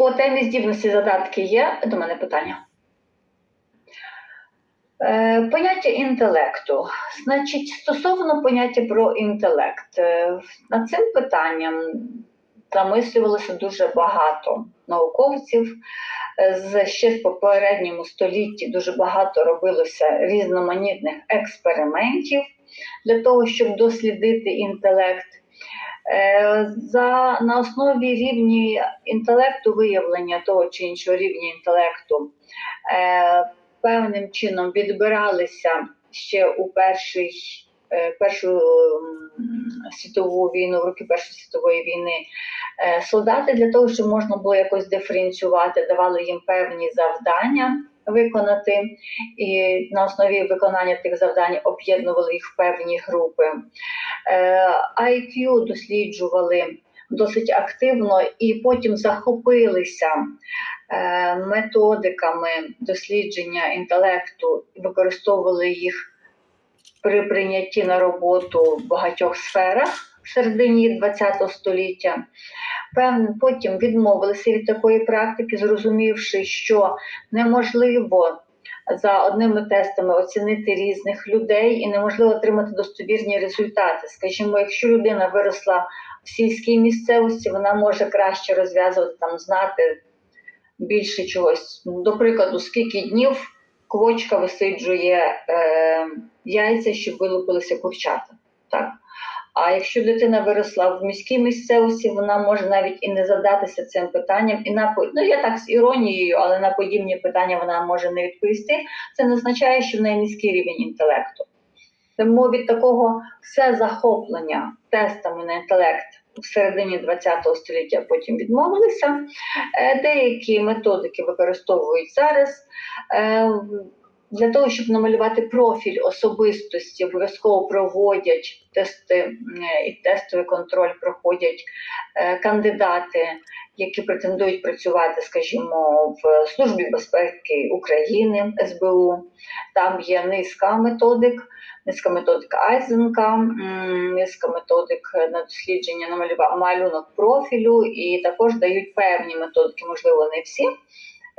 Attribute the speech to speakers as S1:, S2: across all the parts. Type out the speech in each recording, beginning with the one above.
S1: По темі здібності задатки є до мене питання. Е, Поняття інтелекту. Значить, стосовно поняття про інтелект, е, над цим питанням замислювалося дуже багато науковців. Е, З ще в попередньому столітті дуже багато робилося різноманітних експериментів для того, щоб дослідити інтелект. Е, За, на основі рівні інтелекту, виявлення того чи іншого рівня інтелекту, е, певним чином відбиралися ще у перший, е, першу світову війну, в роки Першої світової війни, солдати для того, щоб можна було якось диференціювати, давали їм певні завдання виконати, і на основі виконання тих завдань об'єднували їх в певні групи. Е, IQ досліджували досить активно і потім захопилися е, методиками дослідження інтелекту, використовували їх при прийнятті на роботу в багатьох сферах в середині ХХ століття. Певно, потім відмовилися від такої практики, зрозумівши, що неможливо за одними тестами оцінити різних людей і неможливо отримати достовірні результати. Скажімо, якщо людина виросла в сільській місцевості, вона може краще розв'язувати там, знати більше чогось. До прикладу, скільки днів квочка висиджує е, яйця, щоб вилупилися курчата. Так? А якщо дитина виросла в міській місцевості, вона може навіть і не задатися цим питанням, і на ну я так з іронією, але на подібні питання вона може не відповісти. Це не означає, що в неї низький рівень інтелекту. Тому від такого все захоплення тестами на інтелект в середині ХХ століття потім відмовилися. Е, Деякі методики використовують зараз. Е, Для того, щоб намалювати профіль особистості, обов'язково проводять тести і тестовий контроль проходять е, кандидати, які претендують працювати, скажімо, в Службі безпеки України СБУ. Там є низка методик, низка методик Айзенка, низка методик на дослідження на малюнок профілю, і також дають певні методики, можливо, не всі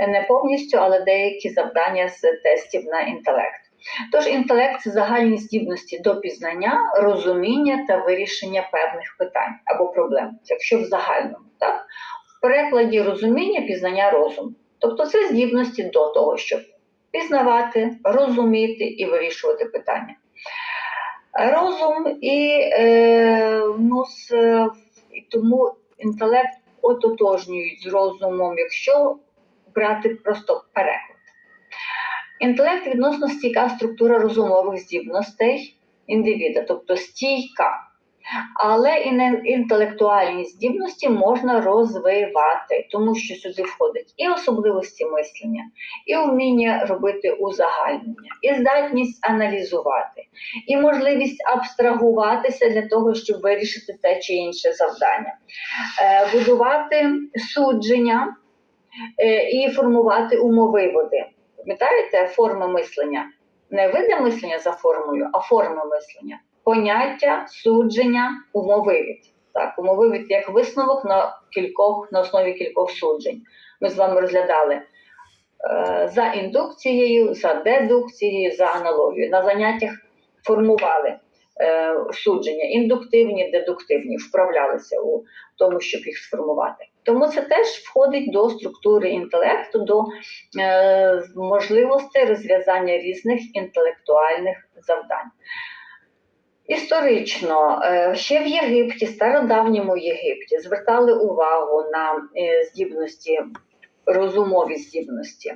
S1: не повністю, але деякі завдання з тестів на інтелект. Тож інтелект це загальні здібності до пізнання, розуміння та вирішення певних питань або проблем, якщо в загальному, так? В перекладі розуміння, пізнання, розум. Тобто це здібності до того, щоб пізнавати, розуміти і вирішувати питання. Розум і е, ну, з, і тому інтелект ототожнюють з розумом, якщо брати просто переклад. Інтелект відносно стійка структура розумових здібностей індивіда, тобто стійка. Але і інтелектуальні здібності можна розвивати, тому що сюди входить і особливості мислення, і вміння робити узагальнення, і здатність аналізувати, і можливість абстрагуватися для того, щоб вирішити те чи інше завдання, Е, будувати судження і формувати умовиводи. Пам'ятаєте форми мислення? Не види мислення за формою, а форми мислення. Поняття, судження, умовивід. Так, умовивід як висновок на кількох, на основі кількох суджень. Ми з вами розглядали е, за індукцією, за дедукцією, за аналогією. На заняттях формували е, судження, індуктивні, дедуктивні, вправлялися у тому, щоб їх сформувати. Тому це теж входить до структури інтелекту, до е, можливостей розв'язання різних інтелектуальних завдань. Історично, е, ще в Єгипті, стародавньому Єгипті, звертали увагу на е, здібності, розумові здібності.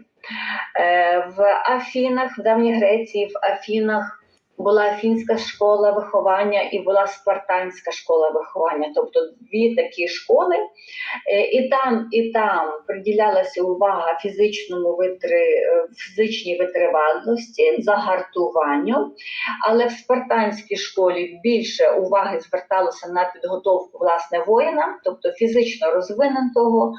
S1: Е, В Афінах, в Давній Греції, в Афінах була Афінська школа виховання і була Спартанська школа виховання, тобто дві такі школи. Е, І там, і там приділялася увага фізичному витри, е, фізичній витривалості, загартуванню, але в спартанській школі більше уваги зверталося на підготовку власне воїна, тобто фізично розвиненого,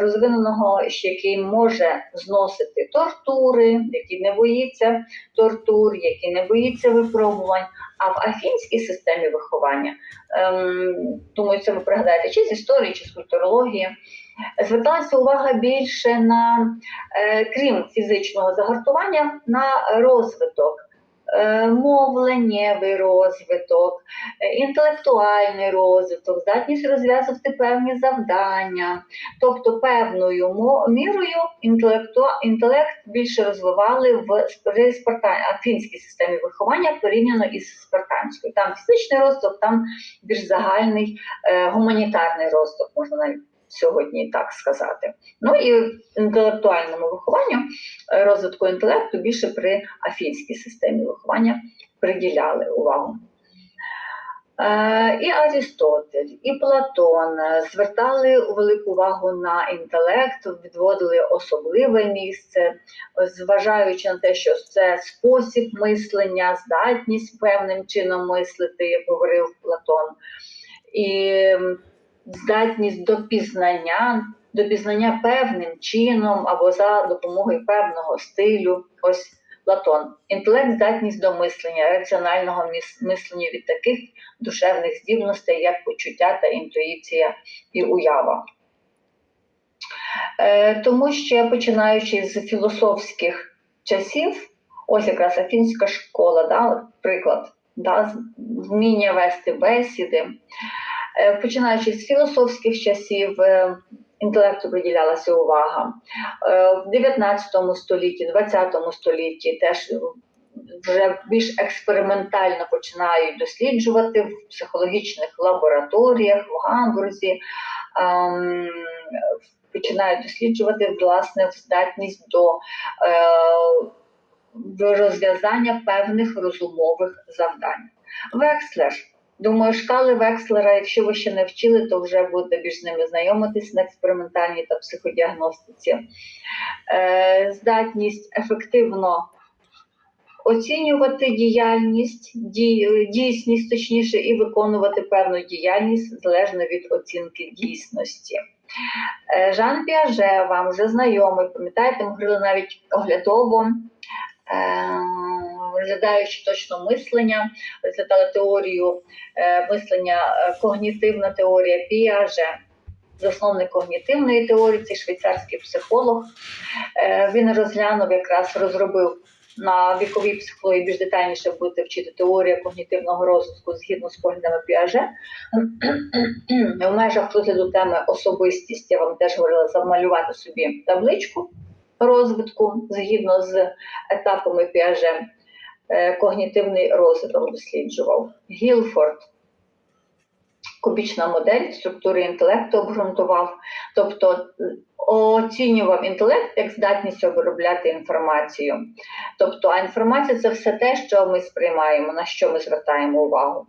S1: розвиненого, який може зносити тортури, який не боїться тортур, який не боїться випробувань. А в афінській системі виховання, ем, думаю, це ви пригадаєте чи з історії, чи з культурології, зверталася увага більше на, е, крім фізичного загартування, на розвиток. Е, Мовленнєвий розвиток, е, інтелектуальний розвиток, здатність розв'язувати певні завдання. Тобто певною мірою інтелект більше розвивали в афінській системі виховання порівняно із спартанською. Там фізичний розвиток, там більш загальний е, гуманітарний розвиток, можна навіть сьогодні так сказати. Ну і інтелектуальному вихованню, е, розвитку інтелекту більше при афінській системі виховання приділяли увагу. Е, І Арістотель, і Платон е, звертали велику увагу на інтелект, відводили особливе місце, зважаючи на те, що це спосіб мислення, здатність певним чином мислити, як говорив Платон, і здатність до пізнання, до пізнання певним чином або за допомогою певного стилю. Ось Платон. Інтелект здатність до мислення, раціонального мислення від таких душевних здібностей, як почуття та інтуїція і уява. Е, тому що починаючи з філософських часів, ось якраз афінська школа, да, приклад, да, вміння вести бесіди. Е, починаючи з філософських часів, е, інтелекту приділялася увага. Е, В 19 столітті, 20 столітті теж вже більш експериментально починають досліджувати в психологічних лабораторіях в Гамбурзі. ем, Починають досліджувати власне здатність до, розв'язання певних розумових завдань. Векслер. Думаю, шкали Векслера, якщо ви ще не вчили, то вже будете більш з ними знайомитись на експериментальній та психодіагностиці. Е, здатність ефективно оцінювати діяльність, ді- дійсність, точніше, і виконувати певну діяльність залежно від оцінки дійсності. Е, Жан Піаже вам вже знайомий, пам'ятаєте, ми говорили навіть оглядово, розглядаючи точно мислення, розглядали теорію е, мислення, е, когнітивна теорія Піаже. Засновник когнітивної теорії, це швейцарський психолог. Е, Він розглянув, якраз розробив на віковій психології більш детальніше будете вчити теорія когнітивного розвитку згідно з поглядами Піаже. В межах розгляду теми особистість я вам теж говорила замалювати собі табличку розвитку згідно з етапами Піаже. Е, Когнітивний розвиток досліджував. Гілфорд кубічна модель структури інтелекту обґрунтував, тобто е, оцінював інтелект як здатність обробляти інформацію. Тобто, а інформація це все те, що ми сприймаємо, на що ми звертаємо увагу.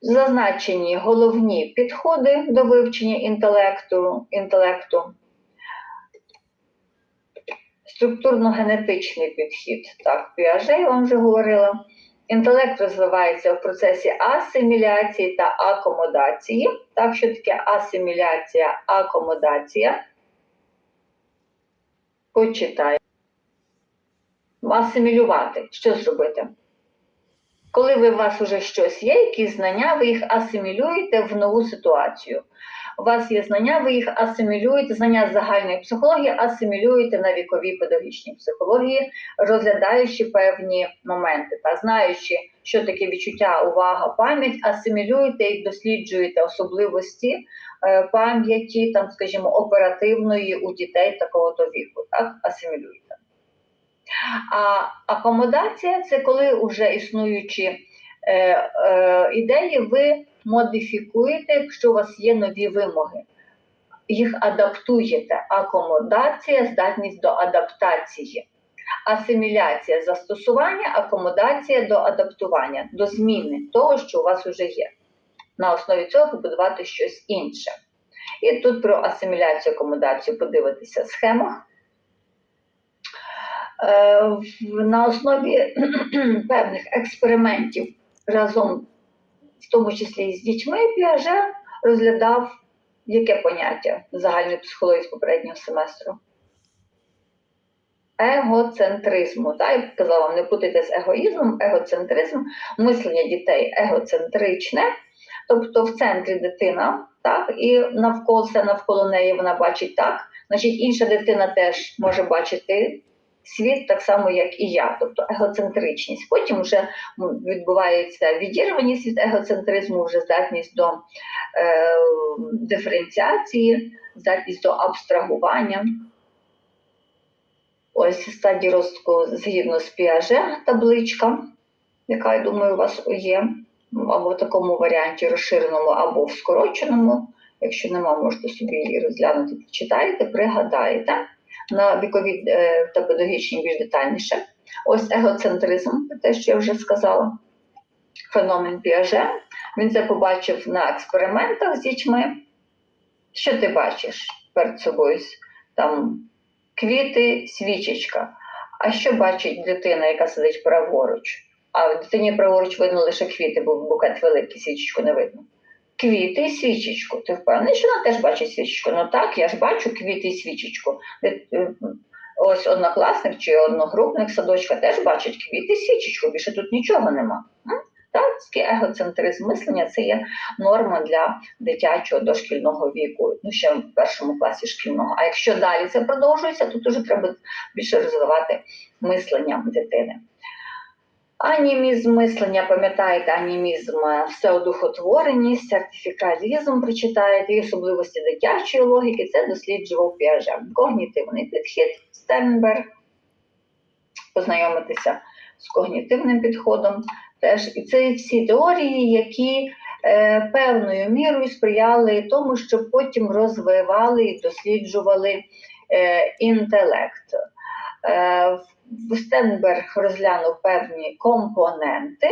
S1: Зазначені головні підходи до вивчення інтелекту, інтелекту. Структурно-генетичний підхід, так, Піаже, я вам вже говорила. Інтелект розвивається в процесі асиміляції та акомодації. Так, що таке асиміляція, акомодація? Почитаю. Асимілювати. Що зробити? Коли ви, у вас вже щось є, якісь знання, ви їх асимілюєте в нову ситуацію. У вас є знання, ви їх асимілюєте, знання загальної психології, асимілюєте на віковій педагогічній психології, розглядаючи певні моменти та знаючи, що таке відчуття, увага, пам'ять, асимілюєте і досліджуєте особливості е, пам'яті, там, скажімо, оперативної у дітей такого-то віку. Так, асимілюєте. А акомодація це коли вже існуючі е, е, ідеї ви модифікуєте, якщо у вас є нові вимоги. Їх адаптуєте. Акомодація, здатність до адаптації. Асиміляція застосування, акомодація до адаптування, до зміни того, що у вас вже є. На основі цього побудувати щось інше. І тут про асиміляцію, акомодацію подивитися в схемах. Е, На основі певних експериментів разом, в тому числі і з дітьми, Піаже розглядав яке поняття загальної психології з попереднього семестру? Егоцентризму. Так, я казала вам, не путайте з егоїзмом, егоцентризм, мислення дітей егоцентричне, тобто в центрі дитина, так, і навколо все навколо неї вона бачить так, значить інша дитина теж може бачити світ так само, як і я, тобто егоцентричність. Потім вже відбувається відірваність від егоцентризму, вже здатність до е, диференціації, здатність до абстрагування. Ось стадії розвитку згідно з Піаже табличка, яка, я думаю, у вас є або в такому варіанті розширеному, або в скороченому. Якщо нема, можете собі її розглянути, почитаєте, пригадаєте на вікові е, та педагогічні більш детальніше. Ось егоцентризм, те, що я вже сказала. Феномен Піаже. Він це побачив на експериментах з дітьми. Що ти бачиш перед собою? Там квіти, свічечка. А що бачить дитина, яка сидить праворуч? А дитині праворуч видно лише квіти, бо букет великий, свічечку не видно. Квіти і свічечку. Ти впевнений, що вона теж бачить свічечку? Ну так, я ж бачу квіти і свічечку. Е, Ось однокласник чи одногрупник садочка теж бачить квіти і свічечку, більше тут нічого нема. Так, егоцентризм мислення це є норма для дитячого дошкільного віку, ну ще в першому класі шкільного. А якщо далі це продовжується, то дуже треба більше розвивати мислення дитини. Анімізм мислення, пам'ятаєте, анімізм е, всеодухотвореність, сертифікалізм прочитаєте, і особливості дитячої логіки, це досліджував Піаже. Когнітивний підхід Стенберг, познайомитися з когнітивним підходом теж. І це всі теорії, які е, певною мірою сприяли тому, щоб потім розвивали і досліджували е, інтелект. Е, Стенберг розглянув певні компоненти.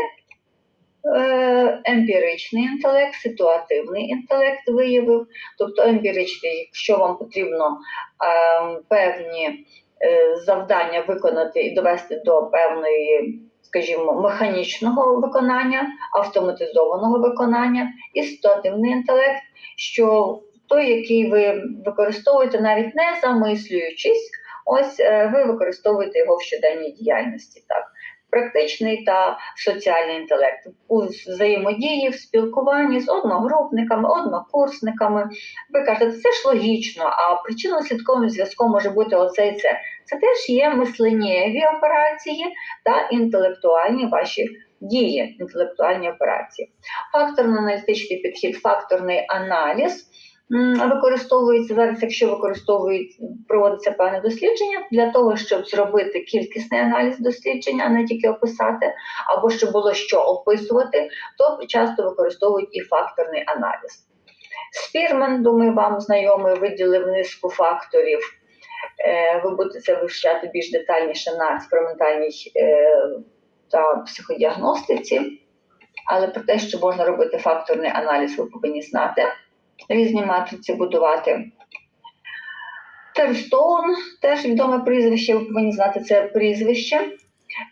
S1: Е, Емпіричний інтелект, ситуативний інтелект виявив. Тобто емпіричний, якщо вам потрібно е, певні е, завдання виконати і довести до певної, скажімо, механічного виконання, автоматизованого виконання, і ситуативний інтелект, що той, який ви використовуєте, навіть не замислюючись, ось е, ви використовуєте його в щоденній діяльності. Так. Практичний та соціальний інтелект у взаємодії, в спілкуванні з одногрупниками, однокурсниками. Ви кажете, це ж логічно, а причинно-слідковим зв'язком може бути оце і це. Це теж є мисленнєві операції та інтелектуальні ваші дії, інтелектуальні операції. Факторно-аналітичний підхід, факторний аналіз використовується зараз, якщо використовують, проводиться певне дослідження для того, щоб зробити кількісний аналіз дослідження, а не тільки описати, або щоб було що описувати, то часто використовують і факторний аналіз. Спірман, думаю, вам знайомий, виділив низку факторів. Е, Ви будете це вивчати більш детальніше на експериментальній е, та психодіагностиці. Але про те, що можна робити факторний аналіз, ви повинні знати. Різні матриці будувати. Терстоун теж відоме прізвище, ви повинні знати це прізвище,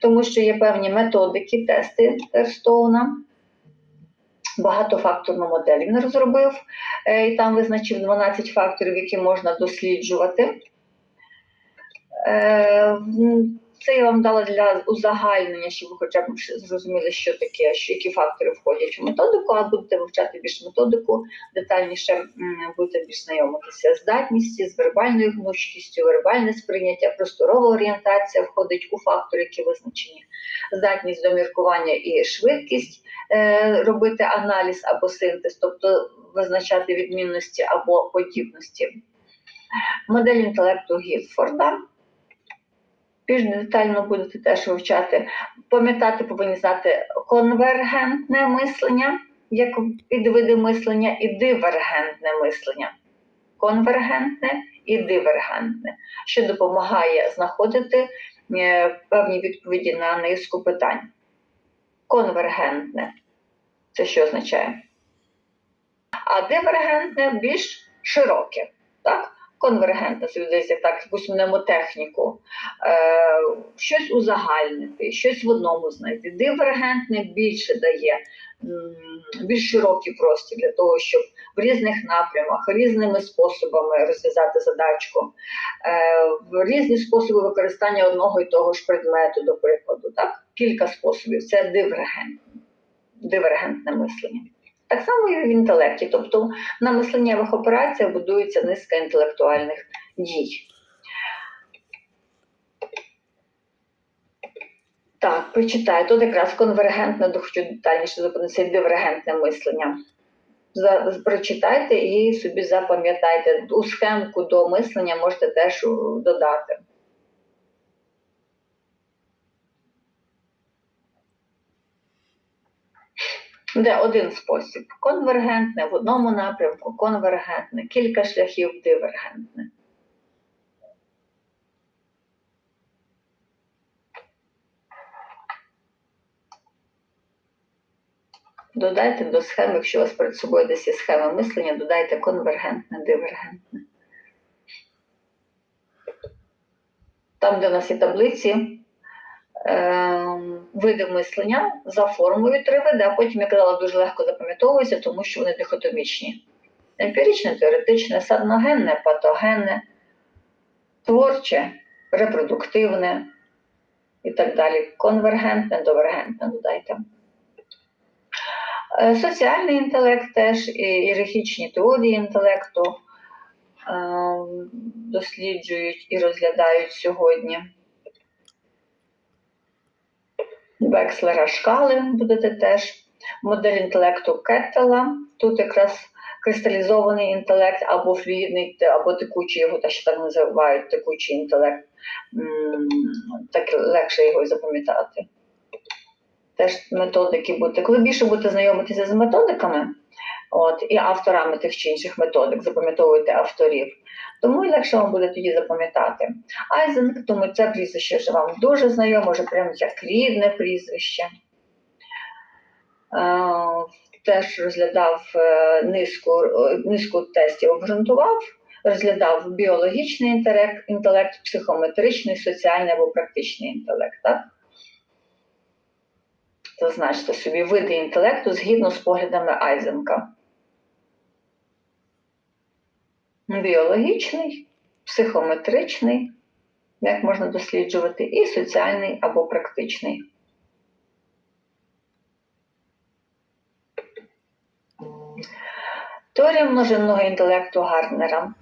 S1: тому що є певні методики, тести Терстоуна. Багатофакторну модель він розробив, е, і там визначив 12 факторів, які можна досліджувати. Це я вам дала для узагальнення, щоб ви хоча б зрозуміли, що таке, що які фактори входять в методику, а будете вивчати більш методику, детальніше будете більш знайомитися з здатністю, з вербальною гнучкістю, вербальне сприйняття, просторова орієнтація входить у фактори, які визначені, здатність до міркування і швидкість е, робити аналіз або синтез, тобто визначати відмінності або подібності. Модель інтелекту Гітфорда. Більш детально будете теж вивчати. Пам'ятати повинні знати конвергентне мислення, як підвиди мислення, і дивергентне мислення. Конвергентне і дивергентне, що допомагає знаходити е, певні відповіді на низку питань. Конвергентне це що означає? А дивергентне більш широке. Так? Конвергентне, це як так, якусь мнемотехніку, е, щось узагальнити, щось в одному знайти. Дивергентне більше дає більш широкий простір для того, щоб в різних напрямах, різними способами розв'язати задачку, е, різні способи використання одного і того ж предмету, до прикладу. Так? Кілька способів. Це дивергентне, дивергентне мислення. Так само і в інтелекті. Тобто на мисленнєвих операціях будується низка інтелектуальних дій. Так, прочитаю. Тут якраз конвергентне, хочу детальніше зупинитися, дивергентне мислення. За, прочитайте і собі запам'ятайте. У схемку до мислення можете теж додати. Де один спосіб конвергентне в одному напрямку, конвергентне, кілька шляхів дивергентне. Додайте до схеми, якщо у вас перед собою десь є схема мислення, додайте конвергентне, дивергентне. Там, де у нас є таблиці, види мислення за формою три види, а потім, я казала, дуже легко запам'ятовуються, тому що вони дихотомічні. Емпіричне, теоретичне, садногенне, патогенне, творче, репродуктивне і так далі. Конвергентне, довергентне додайте. Е, Соціальний інтелект теж, ієрархічні теорії інтелекту е, досліджують і розглядають сьогодні. Векслера шкали будете теж. Модель інтелекту Кеттела. Тут якраз кристалізований інтелект або флюїдний, або текучий, його теж так називають текучий інтелект. Так легше його і запам'ятати теж методики бути. Коли більше будете знайомитися з методиками, от, і авторами тих чи інших методик, запам'ятовуйте авторів, тому легше вам буде тоді запам'ятати. Айзенк, тому це прізвище вже вам дуже знайоме, вже прямо як рідне прізвище. Е, Теж розглядав е, низку, е, низку тестів, обґрунтував, розглядав біологічний інтелект, інтелект, психометричний, соціальний або практичний інтелект. Так? Зазначте собі види інтелекту згідно з поглядами Айзенка. Біологічний, психометричний, як можна досліджувати, і соціальний або практичний. Теорія множинного інтелекту Гарднера.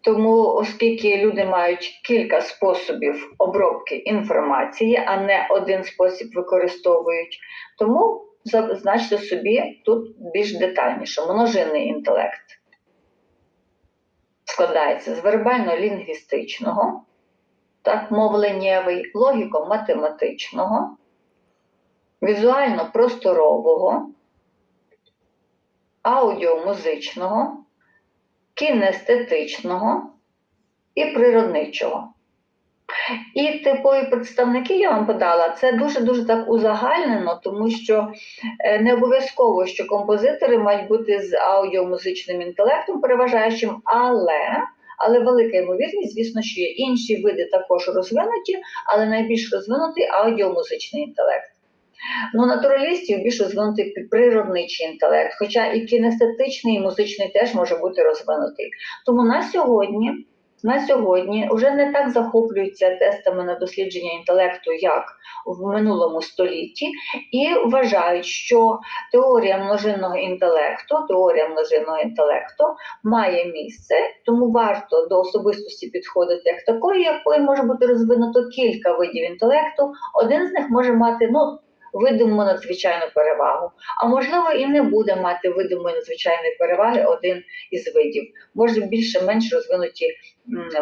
S1: Тому, оскільки люди мають кілька способів обробки інформації, а не один спосіб використовують, тому зазначте собі тут більш детальніше множинний інтелект складається з вербально-лінгвістичного, так, мовленнєвий, логіко-математичного, візуально-просторового, аудіомузичного, кінестетичного і природничого. І типові представники я вам подала, це дуже-дуже так узагальнено, тому що е, не обов'язково, що композитори мають бути з аудіомузичним інтелектом переважаючим, але, але велика ймовірність, звісно, що є інші види також розвинуті, але найбільш розвинутий аудіомузичний інтелект. Ну, натуралістів більш розвинутий природничий інтелект, хоча і кінестетичний, і музичний теж може бути розвинутий. Тому на сьогодні, на сьогодні вже не так захоплюються тестами на дослідження інтелекту, як в минулому столітті, і вважають, що теорія множинного інтелекту, теорія множинного інтелекту має місце, тому варто до особистості підходити як такої, якої може бути розвинуто кілька видів інтелекту. Один з них може мати ну видиму надзвичайну перевагу. А можливо, і не буде мати видимої надзвичайної переваги один із видів. Може більше-менш розвинуті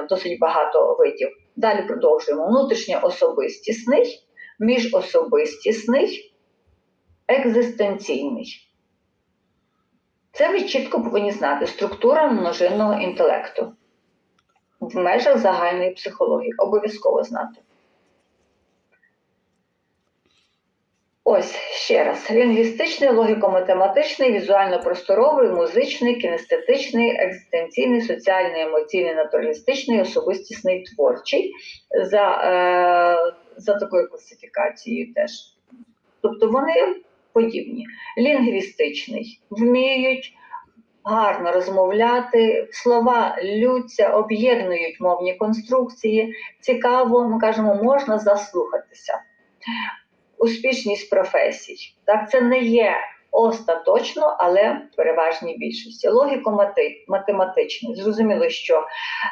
S1: досить багато видів. Далі продовжуємо. Внутрішньоособистісний, міжособистісний, екзистенційний. Це ви чітко повинні знати структура множинного інтелекту в межах загальної психології. Обов'язково знати. Ось ще раз: лінгвістичний, логіко-математичний, візуально-просторовий, музичний, кінестетичний, екзистенційний, соціальний, емоційний, натуралістичний, особистісний, творчий за, е, за такою класифікацією теж. Тобто вони подібні. Лінгвістичний вміють гарно розмовляти, слова лються, об'єднують мовні конструкції. Цікаво, ми кажемо, можна заслухатися успішність професій. Так, це не є остаточно, але в переважній більшості. Логіко-математичний. Зрозуміло, що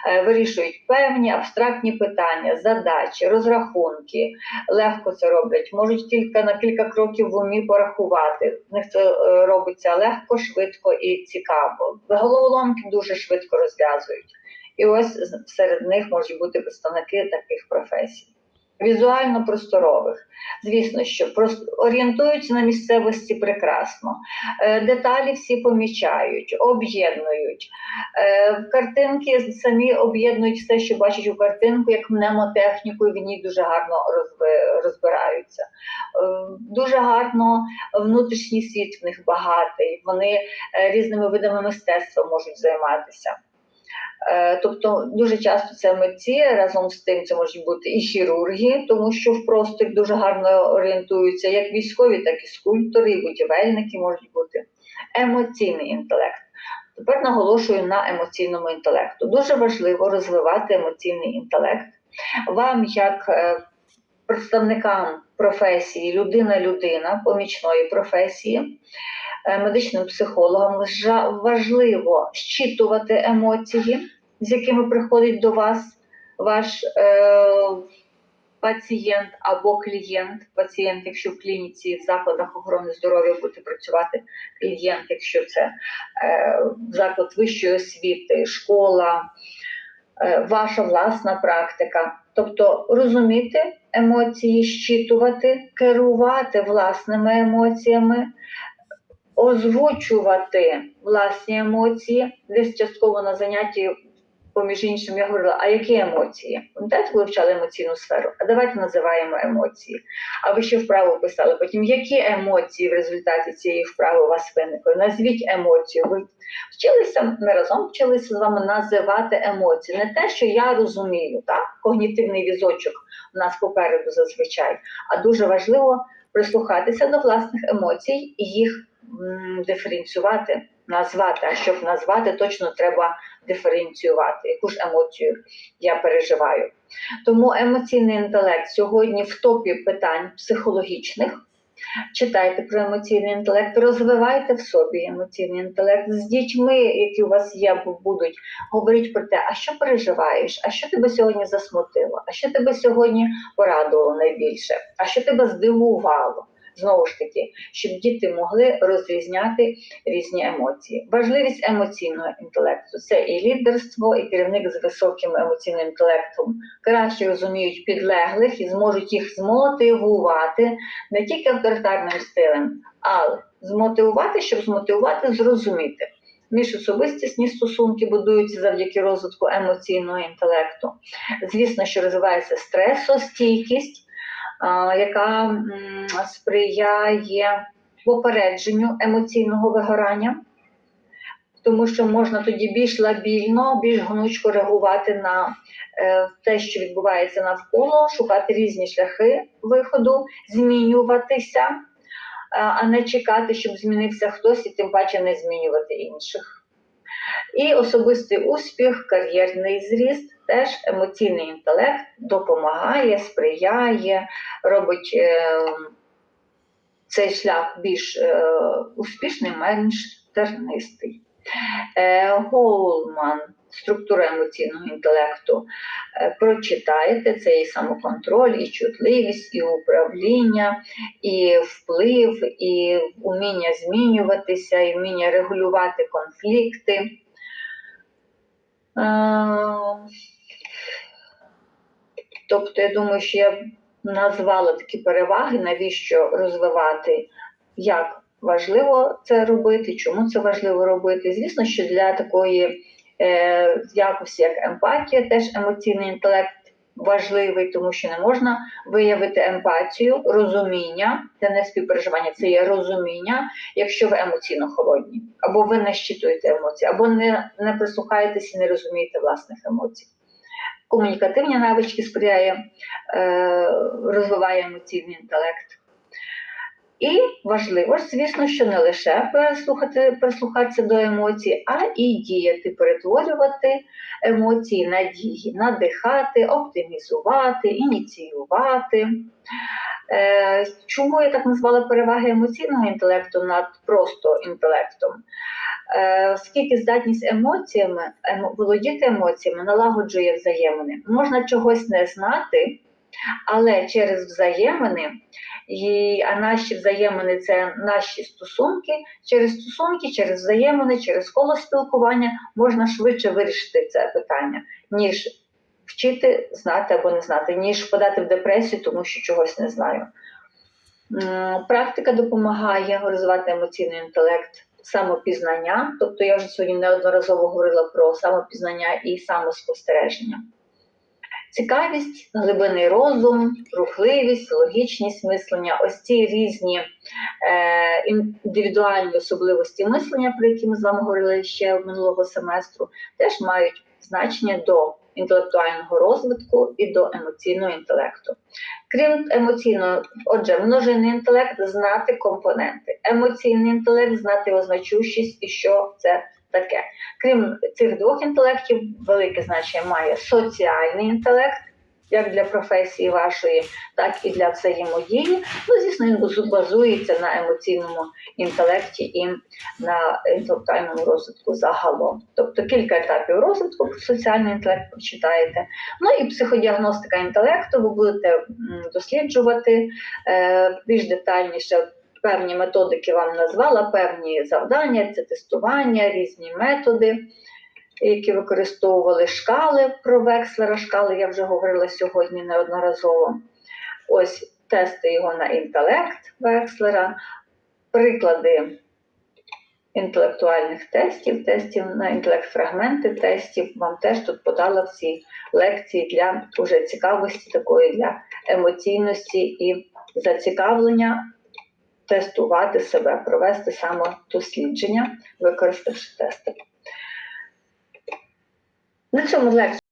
S1: е, вирішують певні абстрактні питання, задачі, розрахунки. Легко це роблять, можуть кілька на кілька кроків в умі порахувати. В них це е, робиться легко, швидко і цікаво. Головоломки дуже швидко розв'язують. І ось серед них можуть бути представники таких професій. Візуально просторових. Звісно, що прос- орієнтуються на місцевості прекрасно. Е, Деталі всі помічають, об'єднують. Е, Картинки самі об'єднують все, що бачать у картинку, як мнемотехніку, і в ній дуже гарно розбираються. Е, Дуже гарно внутрішній світ в них багатий. Вони різними видами мистецтва можуть займатися. Е, Тобто дуже часто це митці, разом з тим це можуть бути і хірурги, тому що в простір дуже гарно орієнтуються як військові, так і скульптори, і будівельники можуть бути. Емоційний інтелект. Тепер наголошую на емоційному інтелекту. Дуже важливо розвивати емоційний інтелект. Вам, як е, представникам професії людина-людина, помічної професії, медичним психологам важливо щитувати емоції, з якими приходить до вас ваш е, пацієнт або клієнт. Пацієнт, якщо в клініці, в закладах охорони здоров'я буде працювати, клієнт, якщо це е, заклад вищої освіти, школа, е, ваша власна практика. Тобто розуміти емоції, щитувати, керувати власними емоціями, озвучувати власні емоції. Десь частково на занятті, поміж іншим, я говорила, а які емоції? Пам'ятаєте, ви вивчали емоційну сферу? А давайте називаємо емоції. А ви ще вправу писали потім, які емоції в результаті цієї вправи у вас виникли? Назвіть емоцію. Ви вчилися, ми разом вчилися з вами називати емоції. Не те, що я розумію, так? когнітивний візочок у нас попереду зазвичай, а дуже важливо прислухатися до власних емоцій і їх диференціювати, назвати. А щоб назвати, точно треба диференціювати, яку ж емоцію я переживаю. Тому емоційний інтелект сьогодні в топі питань психологічних. Читайте про емоційний інтелект, розвивайте в собі емоційний інтелект з дітьми, які у вас є, бо будуть говоріть про те, а що переживаєш, а що тебе сьогодні засмутило, а що тебе сьогодні порадувало найбільше, а що тебе здивувало. Знову ж таки, щоб діти могли розрізняти різні емоції. Важливість емоційного інтелекту це і лідерство, і керівник з високим емоційним інтелектом краще розуміють підлеглих і зможуть їх змотивувати не тільки авторитарним стилем, але змотивувати, щоб змотивувати, зрозуміти. Міжособистісні стосунки будуються завдяки розвитку емоційного інтелекту. Звісно, що розвивається стресостійкість, яка сприяє попередженню емоційного вигорання, тому що можна тоді більш лабільно, більш гнучко реагувати на е, те, що відбувається навколо, шукати різні шляхи виходу, змінюватися, а не чекати, щоб змінився хтось, і тим паче не змінювати інших. І особистий успіх, кар'єрний зріст, теж емоційний інтелект допомагає, сприяє, робить е, цей шлях більш е, успішним, менш тернистий. Е, Голман, структура емоційного інтелекту, прочитаєте це і самоконтроль, і чутливість, і управління, і вплив, і вміння змінюватися, і вміння регулювати конфлікти. Тобто, я думаю, що я назвала такі переваги, навіщо розвивати, як важливо це робити, чому це важливо робити. Звісно, що для такої е, якості, як емпатія, теж емоційний інтелект важливий, тому що не можна виявити емпатію, розуміння, це не співпереживання, це є розуміння, якщо ви емоційно холодні, або ви не щитуєте емоції, або не, не прислухаєтесь і не розумієте власних емоцій. Комунікативні навички сприяє, е, розвиває емоційний інтелект. І важливо звісно, що не лише прислухатися до емоцій, а і діяти, перетворювати емоції на дії, надихати, оптимізувати, ініціювати. Е, Чому я так назвала переваги емоційного інтелекту над просто інтелектом? Е, Оскільки здатність емоціями, володіти емоціями налагоджує взаємини. Можна чогось не знати, але через взаємини, і, а наші взаємини це наші стосунки, через стосунки, через взаємини, через коло спілкування можна швидше вирішити це питання, ніж вчити знати або не знати, ніж впадати в депресію, тому що чогось не знаю. Практика допомагає розвивати емоційний інтелект, самопізнання. Тобто я вже сьогодні неодноразово говорила про самопізнання і самоспостереження. Цікавість, глибинний розум, рухливість, логічність мислення ось ці різні е, індивідуальні особливості мислення, про які ми з вами говорили ще минулого семестру, теж мають значення до інтелектуального розвитку і до емоційного інтелекту. Крім емоційного, отже, множинний інтелект знати компоненти, емоційний інтелект знати його і що це таке. Крім цих двох інтелектів, велике значення має соціальний інтелект, як для професії вашої, так і для взаємодії. Ну, звісно, він базується на емоційному інтелекті і на інтелектуальному розвитку загалом. Тобто кілька етапів розвитку соціальний інтелект прочитаєте. Ну і психодіагностика інтелекту ви будете досліджувати е, більш детальніше. Певні методики вам назвала, певні завдання, це тестування, різні методи, які використовували шкали про векслера. Шкали я вже говорила сьогодні неодноразово. Ось тести його на інтелект векслера, приклади інтелектуальних тестів, тестів на інтелект, фрагменти тестів. Вам теж тут подала в цій лекції для уже цікавості такої для емоційності і зацікавлення тестувати себе, провести самодослідження, використавши тести. На цьому лекцію